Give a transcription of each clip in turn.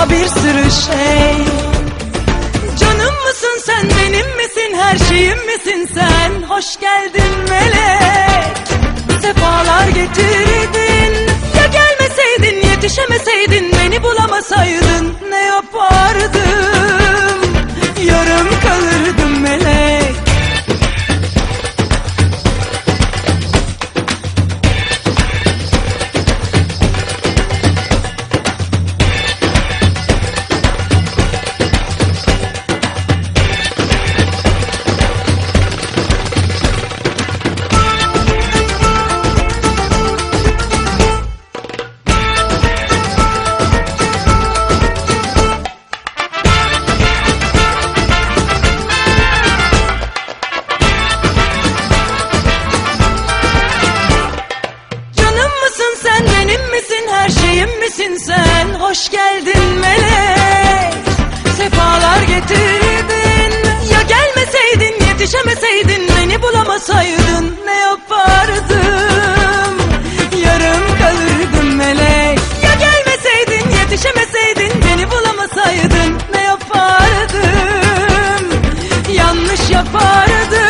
Daha bir sürü şey. Canım mısın sen benim misin her şeyim misin sen? Hoş geldin melek. Sefalar getirdin. Ya gelmeseydin yetişemeseydin Beni bulamasaydın ne yapardım Yarım kalırdım melek misin sen? Hoş geldin melek. Sefalar getirdin. Ya gelmeseydin yetişemeseydin Beni bulamasaydın. Ne yapardım Yarım kalırdım melek. Ya gelmeseydin yetişemeseydin Beni bulamasaydın. Ne yapardım Yanlış yapardım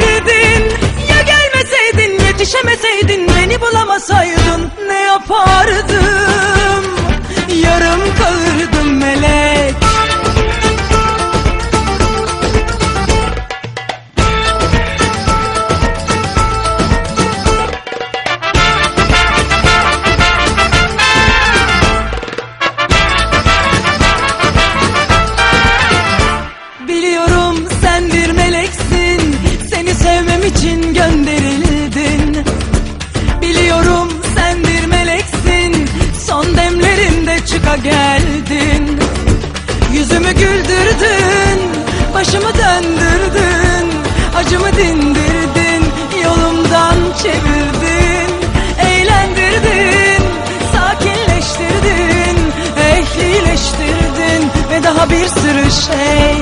sürü şey.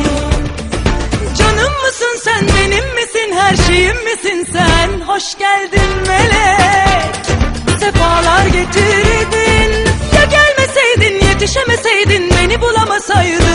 Canım mısın sen benim misin her şeyim misin sen? Hoş geldin melek Sefalar getirdin. Ya gelmeseydin yetişemeseydin Beni bulamasaydın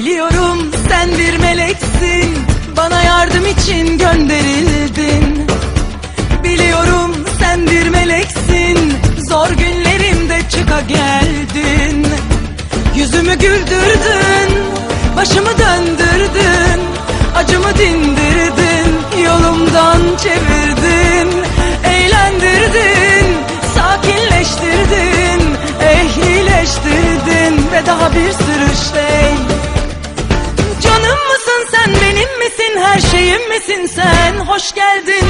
Biliyorum sen bir meleksin Bana yardım için gönderildin. Biliyorum sen bir meleksin Zor günlerimde çıka geldin. Yüzümü güldürdün Başımı döndürdün Acımı dindirdin Hoş geldin